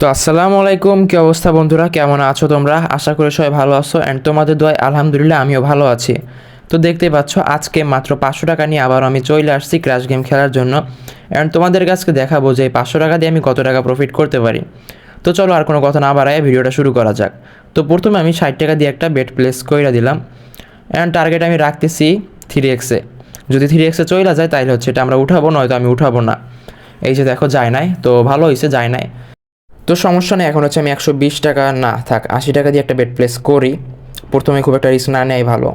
তো আসসালামু আলাইকুম, কি অবস্থা বন্ধুরা? কেমন আছো তোমরা? আশা করি সবাই ভালো আছো অ্যান্ড তোমাদের দোয়ায় আলহামদুলিল্লাহ আমিও ভালো আছি। তো দেখতেই পাচ্ছ, আজকে মাত্র পাঁচশো টাকা নিয়ে আবার আমি চলে আসছি ক্র্যাশ গেম খেলার জন্য অ্যান্ড তোমাদের কাছকে দেখাবো যে এই পাঁচশো টাকা দিয়ে আমি কত টাকা প্রফিট করতে পারি। তো চলো আর কোনো কথা না বাড়ায় ভিডিওটা শুরু করা যাক। তো প্রথমে আমি ষাট টাকা দিয়ে একটা বেড প্লেস করে দিলাম অ্যান্ড টার্গেট আমি রাখতেছি থ্রি এক্সে যদি থ্রি এক্সে চলে যায় তাহলে হচ্ছে এটা আমরা উঠাবো, নয়তো আমি উঠাবো না। এই যে দেখো, যায় নাই। তো ভালো হয়েছে যায় নাই। তো সমস্যা নেই, এখন হচ্ছে আমি একশো বিশ টাকা, না, থাক, আশি টাকা দিয়ে একটা বেড প্লেস করি। প্রথমে খুব একটা রিস্ক না নেয় ভালো।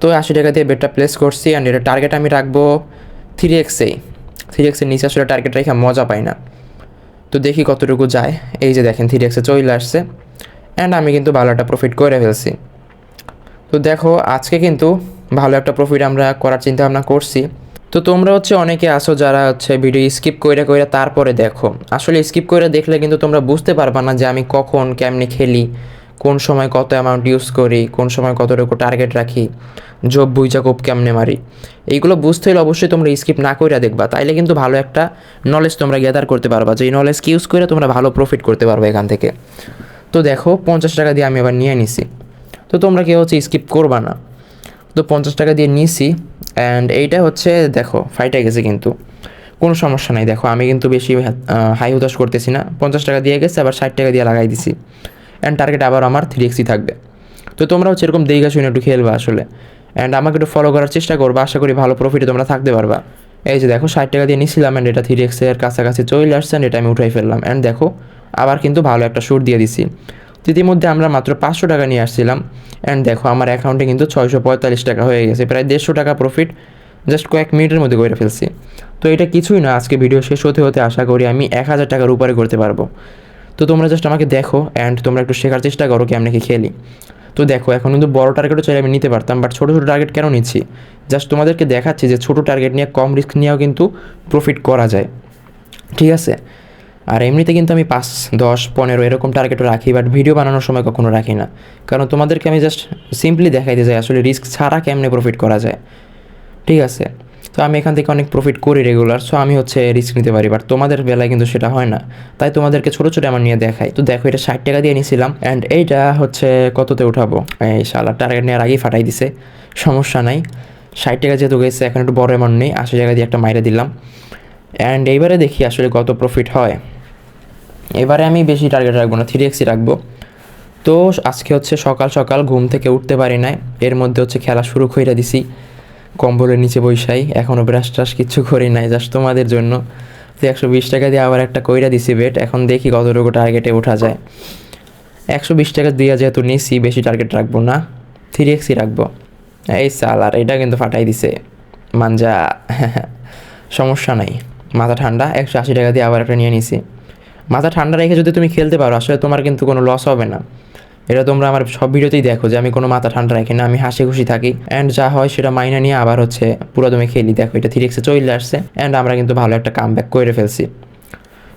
তো আশি টাকা দিয়ে বেডটা প্লেস করছি অ্যান্ড এটা টার্গেট আমি রাখব থ্রি এক্সেই থ্রি এক্সের নিচে আসলে টার্গেট রেখে মজা পাই না। তো দেখি কতটুকু যায়। এই যে দেখেন থ্রি এক্সে চলে আসছে। অ্যান্ড আমি কিন্তু ভালো একটা প্রফিট করে ফেলছি। তো দেখো, আজকে কিন্তু ভালো একটা প্রফিট আমরা করার চিন্তা ভাবনা করছি। তো তোমরা হচ্ছে অনেকে আসো যারা হচ্ছে ভিডিও স্কিপ করে করে তারপরে দেখো। আসলে স্কিপ করে দেখলে কিন্তু তোমরা বুঝতে পারবা না যে আমি কখন কেমনি খেলি, কোন সময় কত অ্যামাউন্ট ইউজ করি, কোন সময় কতটুকু টার্গেট রাখি জব বুইজা কোপ কেমনে মারি। এইগুলো বুঝতে হলে অবশ্যই তোমরা স্কিপ না করে দেখবা, তাইলে কিন্তু ভালো একটা নলেজ তোমরা গ্যাদার করতে পারবা, যে এই নলেজকে ইউজ করে তোমরা ভালো প্রফিট করতে পারবে এখান থেকে। তো দেখো, পঞ্চাশ টাকা দিয়ে আমি আবার নিয়ে নিছি। তো তোমরা কেউ হচ্ছে স্কিপ করবা না। তো পঞ্চাশ টাকা দিয়ে নিছি অ্যান্ড এইটা হচ্ছে, দেখো ফাইটে গেছে কিন্তু। কোনো সমস্যা নাই, দেখো, আমি কিন্তু বেশি হাই হুতাশ করতেছি না। পঞ্চাশ টাকা দিয়ে গেছে, আবার ষাট টাকা দিয়ে লাগাই দিছি। অ্যান্ড টার্গেট আবার আমার থ্রি এক্সি থাকবে। তো তোমরা হচ্ছে এরকম দেখে শুনে একটু খেলবা আসলে। অ্যান্ড আমাকে একটু ফলো করার চেষ্টা করবা, আশা করি ভালো প্রফিটে তোমরা থাকতে পারবা। এই যে দেখো, ষাট টাকা দিয়ে নিছিলাম অ্যান্ড এটা থ্রি এক্সের কাছাকাছি চলে আসছে, and এটা আমি উঠাই ফেললাম। অ্যান্ড দেখো, আবার কিন্তু ভালো একটা শ্যুট দিয়ে দিছি। ইতিমধ্যে আমরা মাত্র পাঁচশো টাকা নিয়ে আসছিলাম। অ্যান্ড দেখো, আমার অ্যাকাউন্টে কিন্তু ছয়শো পঁয়তাল্লিশ টাকা হয়ে গেছে, প্রায় দেড়শো টাকা প্রফিট জাস্ট কয়েক মিনিটের মধ্যে করে ফেলছি। তো এটা কিছুই না, আজকে ভিডিও শেষ হতে হতে আশা করি আমি এক হাজার টাকার উপরে করতে পারব। তো তোমরা জাস্ট আমাকে দেখো অ্যান্ড তোমরা একটু শেখার চেষ্টা করো কি খেলি। তো দেখো, এখন কিন্তু বড় টার্গেটও চাইলে আমি নিতে পারতাম বাট ছোটো ছোটো টার্গেট কেন নিচ্ছি? জাস্ট তোমাদেরকে দেখাচ্ছি যে ছোটো টার্গেট নিয়ে কম রিস্ক নিয়েও কিন্তু প্রফিট করা যায়। ঠিক আছে? আর এমনিতে কিন্তু আমি পাঁচ, দশ, পনেরো এরকম টার্গেটও রাখি বাট ভিডিও বানানোর সময় কখনো রাখি না। কারণ তোমাদেরকে আমি জাস্ট সিম্পলি দেখাই দেখাইতে যাই আসলে রিস্ক ছাড়া কেমনে প্রফিট করা যায়। ঠিক আছে? তো আমি এখান থেকে অনেক প্রফিট করি রেগুলার সো আমি হচ্ছে রিস্ক নিতে পারি বাট তোমাদের বেলায় কিন্তু সেটা হয় না। তাই তোমাদেরকে ছোটো ছোটো আমার নিয়ে দেখাই। তো দেখো, এটা ষাট টাকা দিয়ে নিয়েছিলাম অ্যান্ড এইটা হচ্ছে কততে উঠাবো? এই শালা টার্গেট নেওয়ার আগেই ফাটাই দিছে। সমস্যা নাই। ষাট টাকা যেহেতু গেছে, এখন একটু বড় অ্যামাউন্ট নেই, আশি টাকা দিয়ে একটা মাইরে দিলাম। অ্যান্ড এইবারে দেখি আসলে কত প্রফিট হয়। এবারে আমি বেশি টার্গেট রাখব না থ্রি এক্সই রাখব। তো আজকে হচ্ছে সকাল সকাল ঘুম থেকে উঠতে পারি নাই, এর মধ্যে হচ্ছে খেলা শুরু করে দিছি, কম্বলের নিচে বৈশাই এখনও ব্রাশ ট্রাশ কিচ্ছু করি নাই জাস্ট তোমাদের জন্য। তো একশো বিশ টাকা দিয়ে আবার একটা কইরা দিছি বেট এখন দেখি কতটুকু টার্গেটে ওঠা যায়। একশো বিশ টাকা দিয়ে যেহেতু নিছি, বেশি টার্গেট রাখব না থ্রি এক্সই রাখব। এই সাল আর এটা কিন্তু ফাটাই দিছে। মাঞ্জা সমস্যা নাই। মাথা ঠান্ডা, একশো আশি টাকা দিয়ে আবার একটা নিয়ে নিছি। মাথা ঠান্ডা রেখে যদি তুমি খেলতে পারো, আসলে তোমার কিন্তু কোনো লস হবে না। এটা তোমরা আমার সব ভিডিওতেই দেখো যে আমি কোনো মাথা ঠান্ডা রাখি না, আমি হাসি খুশি থাকি। অ্যান্ড যা হয় সেটা মাইনে নিয়ে আবার হচ্ছে পুরো তুমি খেলি। দেখো, এটা থ্রি এক্সে চলে আসছে। অ্যান্ড আমরা কিন্তু ভালো একটা কাম ব্যাক করে ফেলছি।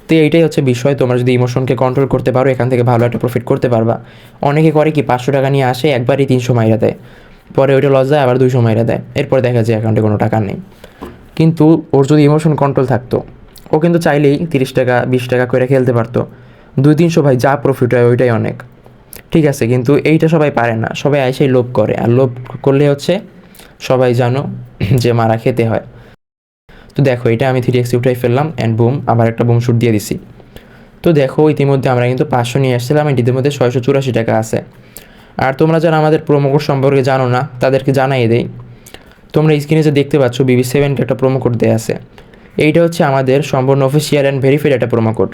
তো এইটাই হচ্ছে বিষয়। তোমরা যদি ইমোশনকে কন্ট্রোল করতে পারো, এখান থেকে ভালো একটা প্রফিট করতে পারবা। অনেকে করে কি পাঁচশো টাকা নিয়ে আসে, একবারই তিনশো মাইরা দেয়। পরে ওইটা লস যায় আবার দুইশো মাইরা দেয়। এরপর দেখা যায় অ্যাকাউন্টে কোনো টাকা নেই। কিন্তু ওর যদি ইমোশন কন্ট্রোল থাকতো ও কিন্তু চাইলেই তিরিশ টাকা, বিশ টাকা করে খেলতে পারতো। দুই তিনশো ভাই যা প্রফিট হয় ওইটাই অনেক। ঠিক আছে, কিন্তু এইটা সবাই পারে না। সবাই এসেই লোভ করে। আর লোভ করলে হচ্ছে সবাই জানো যে মারা খেতে হয়। তো দেখো, এটা আমি থ্রি এক্সি উঠাই ফেললাম অ্যান্ড বুম আবার একটা বুম শুট দিয়ে দিছি। তো দেখো, ইতিমধ্যে আমরা কিন্তু পাঁচশো নিয়ে আসছিলাম এটির মধ্যে ছয়শো চুরাশি টাকা আছে। আর তোমরা যারা আমাদের কোড সম্পর্কে জানো না, তাদেরকে জানাই দেই। তোমরা স্ক্রিনে যে দেখতে পাচ্ছ বিবি সেভেনকে একটা কোড দেওয়া আছে। এইটা হচ্ছে আমাদের সম্পূর্ণ অফিসিয়াল অ্যান্ড ভেরিফাইড একটা প্রোমো কোড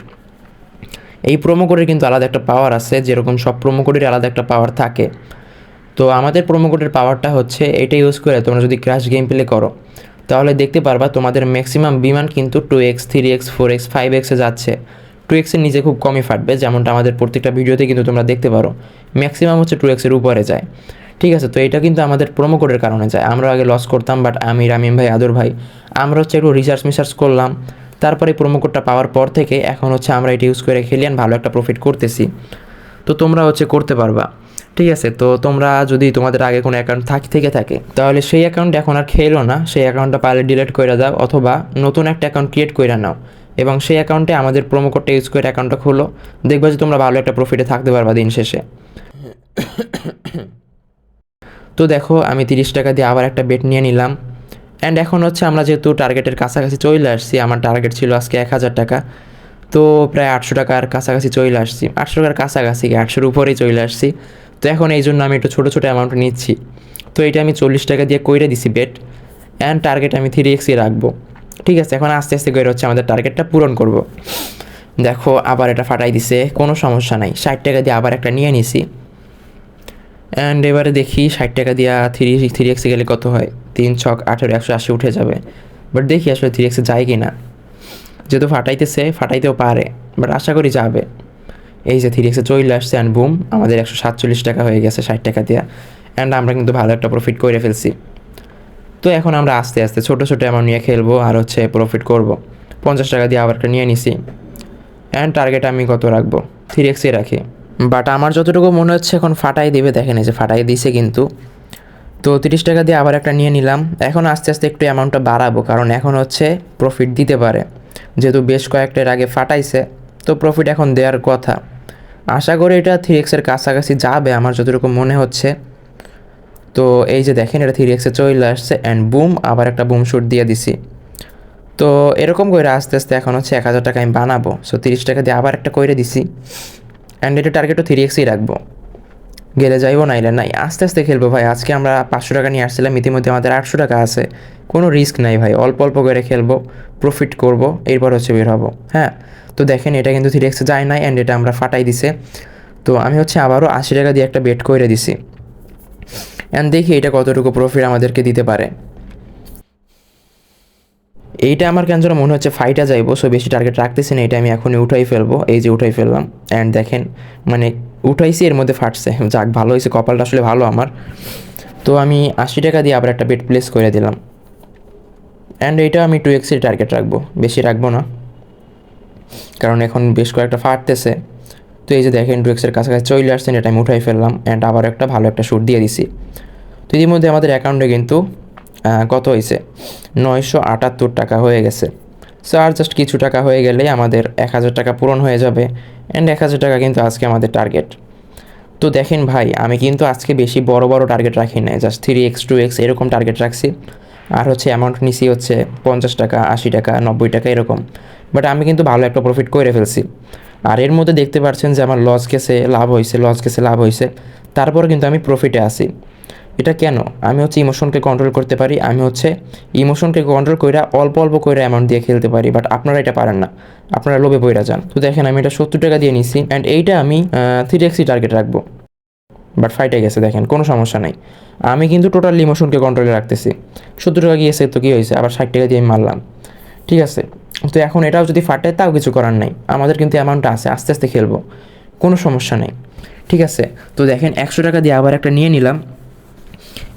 এই প্রোমো কোডের কিন্তু আলাদা একটা পাওয়ার আছে, যেরকম সব প্রোমো কোডের আলাদা একটা পাওয়ার থাকে। তো আমাদের প্রোমো কোডের পাওয়ারটা হচ্ছে এটা ইউজ করে তোমরা যদি ক্র্যাশ গেম প্লে করো, তাহলে দেখতে পারবা তোমাদের ম্যাক্সিমাম বিমান কিন্তু two X three X four X five এক্সে যাচ্ছে। টু এক্সের নিচে খুব কমই ফাটবে, যেমনটা আমাদের প্রত্যেকটা ভিডিওতে কিন্তু তোমরা দেখতে পারো। ম্যাক্সিমাম হচ্ছে টু এক্সের উপরে যায়। ঠিক আছে, তো এটা কিন্তু আমাদের প্রোমো কোডের কারণে যায়। আমরা আগে লস করতাম বাট আমি, রামিম ভাই, আদর ভাই, আমরা হচ্ছে একটু রিসার্চ মিসার্চ করলাম। তারপরে প্রোমো কোডটা পাওয়ার পর থেকে এখন হচ্ছে আমরা এটা ইউজ করে খেলি ভালো একটা প্রফিট করতেছি। তো তোমরা হচ্ছে করতে পারবা। ঠিক আছে, তো তোমরা যদি তোমাদের আগে কোনো অ্যাকাউন্ট থাক, থেকে থাকে, তাহলে সেই অ্যাকাউন্ট এখন আর খেলো না। সেই অ্যাকাউন্টটা পারলে ডিলিট করে দাও, অথবা নতুন একটা অ্যাকাউন্ট ক্রিয়েট করে নাও। এবং সেই অ্যাকাউন্টে আমাদের প্রোমো কোডটা ইউজ করে অ্যাকাউন্টটা খোলো। দেখবে যে তোমরা ভালো একটা প্রফিটে থাকতে পারবা দিন শেষে। তো দেখো, আমি তিরিশ টাকা দিয়ে আবার একটা বেট নিয়ে নিলাম। অ্যান্ড এখন হচ্ছে আমরা যেহেতু টার্গেটের কাছাকাছি চলে আসছি, আমার টার্গেট ছিল আজকে এক হাজার টাকা। তো প্রায় আটশো টাকার কাছাকাছি চলে আসছি। আটশো টাকার কাছাকাছি আটশোর উপরেই চলে আসছি। তো এখন এই জন্য আমি একটু ছোটো ছোটো অ্যামাউন্ট নিচ্ছি। তো এটা আমি চল্লিশ টাকা দিয়ে কইরে দিছি বেট অ্যান্ড টার্গেট আমি থ্রি এক্সই রাখব। ঠিক আছে, এখন আস্তে আস্তে করে হচ্ছে আমাদের টার্গেটটা পূরণ করব। দেখো, আবার এটা ফাটাই দিছে, কোনো সমস্যা নাই। ষাট টাকা দিয়ে আবার একটা নিয়ে নিছি। অ্যান্ড এবারে দেখি ষাট টাকা দিয়া থ্রি থ্রি এক্সে গেলে কত হয়? তিন, ছক, আঠেরো, একশো আশি উঠে যাবে। বাট দেখি আসলে থ্রি এক্সে যায় কি না যেহেতু ফাটাইতেছে, ফাটাইতেও পারে। বাট আশা করি যাবে। এই যে থ্রি এক্সে চলে আসছে অ্যান্ড বুম আমাদের একশো সাতচল্লিশ টাকা হয়ে গেছে ষাট টাকা দিয়া। অ্যান্ড আমরা কিন্তু ভালো একটা প্রফিট করে ফেলছি। তো এখন আমরা আস্তে আস্তে ছোটো ছোটো অ্যামাউন্ট নিয়ে খেলব আর হচ্ছে প্রফিট করব। পঞ্চাশ টাকা দিয়ে আবার একটা নিয়ে নিছি। অ্যান্ড টার্গেট আমি কত রাখব? থ্রি এক্সে রাখি। বাট আমার যতটুকু মনে হচ্ছে এখন ফাটাই দেবে, দেখেন এই যে ফাটাই দিছে কিন্তু। তো তিরিশ টাকা দিয়ে আবার একটা নিয়ে নিলাম। এখন আস্তে আস্তে একটু অ্যামাউন্টটা বাড়াবো, কারণ এখন হচ্ছে প্রফিট দিতে পারে। যেহেতু বেশ কয়েকটার আগে ফাটাইছে, তো প্রফিট এখন দেওয়ার কথা। আশা করি এটা থ্রি এক্সের কাছাকাছি যাবে, আমার যতটুকু মনে হচ্ছে। তো এই যে দেখেন, এটা থ্রি এক্সে চলে আসছে অ্যান্ড বুম আবার একটা বুম শুট দিয়ে দিছি। তো এরকম করে আস্তে আস্তে এখন হচ্ছে এক হাজার টাকা আমি বানাবো। সো তিরিশ টাকা দিয়ে আবার একটা করে দিছি। অ্যান্ড এটা টার্গেটও থ্রি এক্সই রাখব। গেলে যাইবো না নাইলে নাই। আস্তে আস্তে খেলব ভাই। আজকে আমরা পাঁচশো টাকা নিয়ে আসছিলাম। ইতিমধ্যে আমাদের আটশো টাকা আছে। কোনো রিস্ক নাই ভাই। অল্প অল্প করে খেলব প্রফিট করব, এরপর হচ্ছে বের হব। হ্যাঁ? তো দেখেন, এটা কিন্তু থ্রি এক্সে যায় নাই অ্যান্ড এটা আমরা ফাটাই দিছে। তো আমি হচ্ছে আবারও আশি টাকা দিয়ে একটা বেট করে দিছি। অ্যান্ড দেখি এটা কতটুকু প্রফিট আমাদেরকে দিতে পারে। এইটা আমার কেন যেন মনে হচ্ছে ফাইটা যাইবো। সো বেশি টার্গেট রাখতেছি না। এটা আমি এখনই উঠাই ফেলব। এই যে উঠাই ফেললাম। অ্যান্ড দেখেন মানে উঠাইছি, এর মধ্যে ফাটছে। যাক, ভালো হয়েছে, কপালটা আসলে ভালো আমার। তো আমি আশি টাকা দিয়ে আবার একটা বেড প্লেস করে দিলাম। অ্যান্ড এইটা আমি টু এক্সের টার্গেট রাখব, বেশি রাখব না। কারণ এখন বেশ কয়েকটা ফাটতেছে। তো এই যে দেখেন টু এক্সের কাছাকাছি চলে আসছেন, এটা আমি উঠাই ফেললাম। অ্যান্ড আবার একটা ভালো একটা শ্যুট দিয়ে দিছি। তো ইতিমধ্যে আমাদের অ্যাকাউন্টে কিন্তু কত হয়েছে? নয়শো আটাত্তর টাকা হয়ে গেছে। সো আর জাস্ট কিছু টাকা হয়ে গেলেই আমাদের এক হাজার টাকা পূরণ হয়ে যাবে। অ্যান্ড এক হাজার টাকা কিন্তু আজকে আমাদের টার্গেট তো দেখেন ভাই, আমি কিন্তু আজকে বেশি বড় বড় টার্গেট রাখি নাই। Just three X two X এরকম টার্গেট রাখছি। আর হচ্ছে অ্যামাউন্ট নিছি হচ্ছে পঞ্চাশ টাকা, আশি টাকা, নব্বই টাকা এরকম। বাট আমি কিন্তু ভালো একটা প্রফিট করে ফেলছি। আর এর মধ্যে দেখতে পাচ্ছেন যে আমার লস কেসে লাভ হয়েছে লস কেসে লাভ হয়েছে তারপর কিন্তু আমি প্রফিটে আসি এটা কেন? আমি হচ্ছে ইমোশনকে কন্ট্রোল করতে পারি, আমি হচ্ছে ইমোশনকে কন্ট্রোল করে অল্প অল্প করে অ্যামাউন্ট দিয়ে খেলতে পারি বাট আপনারা এটা পারেন না। আপনারা লোভে বইরা যান। তো দেখেন, আমি এটা সত্তর টাকা দিয়ে নিছি অ্যান্ড এইটা আমি থ্রি এক্সি টার্গেট রাখব। বাট ফাইটে গেছে, দেখেন, কোনো সমস্যা নাই। আমি কিন্তু টোটাল ইমোশনকে কন্ট্রোলে রাখতেছি। সত্তর টাকা গিয়েছে, তো কী হয়েছে? আবার ষাট টাকা দিয়ে আমি মারলাম। ঠিক আছে? তো এখন এটাও যদি ফাটে, তাও কিছু করার নাই। আমাদের কিন্তু অ্যামাউন্টটা আছে, আস্তে আস্তে খেলব। কোনো সমস্যা নেই। ঠিক আছে? তো দেখেন, একশো টাকা দিয়ে আবার একটা নিয়ে নিলাম।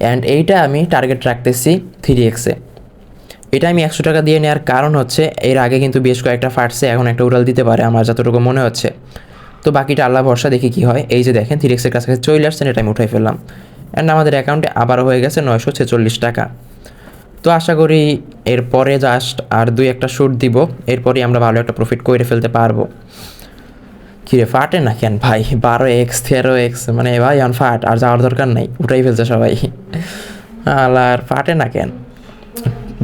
অ্যান্ড এইটা আমি টার্গেট রাখতেছি থ্রি এক্সে এটা আমি একশো টাকা দিয়ে নেওয়ার কারণ হচ্ছে, এর আগে কিন্তু বেশ কয়েকটা ফাটছে এখন একটা উড়াল দিতে পারে আমার যতটুকু মনে হচ্ছে। তো বাকিটা আল্লাহ ভরসা দেখি কী হয়। এই যে দেখেন থ্রি এক্সের কাছাকাছি চলে আসছেন, এটা আমি উঠাই ফেললাম। অ্যান্ড আমাদের অ্যাকাউন্টে আবারও হয়ে গেছে নয়শো ছেচল্লিশ টাকা। তো আশা করি এরপরে জাস্ট আর দুই একটা শ্যুট দিব, এরপরেই আমরা ভালো একটা প্রফিট করে ফেলতে পারব। কিরে ফাটে না কেন ভাই? বারো এক্স, তেরো এক্স মানে ভাই অন ফাট, আর যাওয়ার দরকার নাই। উঠাই ফেলছে সবাই। আর ফাটে না কেন?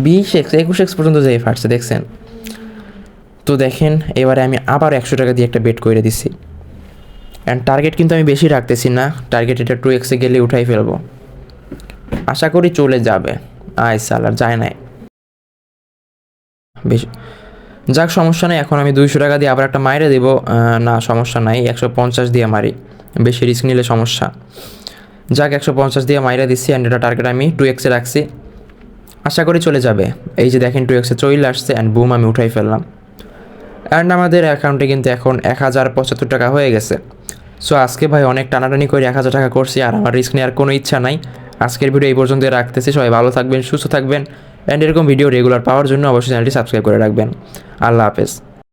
বিশ এক্স, একুশ এক্স পর্যন্ত যেই ফাটছে, দেখছেন? তো দেখেন, এবারে আমি আবার একশো টাকা দিয়ে একটা বেট করে দিছি। অ্যান্ড টার্গেট কিন্তু আমি বেশি রাখতেছি না। টার্গেট এটা টু এক্সে গেলে উঠাই ফেলব। আশা করি চলে যাবে। আয় সালার যায় নাই। বেশি যাক, সমস্যা নেই, এখন আমি দুইশো টাকা দিয়ে আবার একটা মাইরে দেবো। না, সমস্যা নাই, একশো পঞ্চাশ দিয়ে মারি। বেশি রিস্ক নিলে সমস্যা। যাক, একশো পঞ্চাশ দিয়ে মাইরে দিচ্ছি অ্যান্ড এটা টার্গেট আমি টু এক্সে রাখছি। আশা করি চলে যাবে। এই যে দেখেন টু এক্সে চলে আসছে অ্যান্ড বুম আমি উঠাই ফেললাম। অ্যান্ড আমাদের অ্যাকাউন্টে কিন্তু এখন এক হাজার পঁচাত্তর টাকা হয়ে গেছে। সো আজকে ভাই অনেক টানাটানি করে এক হাজার টাকা করছি, আর আমার রিস্ক নেওয়ার কোনো ইচ্ছা নাই। আজকের ভিডিও এই পর্যন্ত রাখতেছি। সবাই ভালো থাকবেন, সুস্থ থাকবেন। অ্যান্ড এরকম ভিডিও রেগুলার পাওয়ার জন্য অবশ্যই চ্যানেলটি সাবস্ক্রাইব করে রাখবেন। আল্লাহ হাফেজ।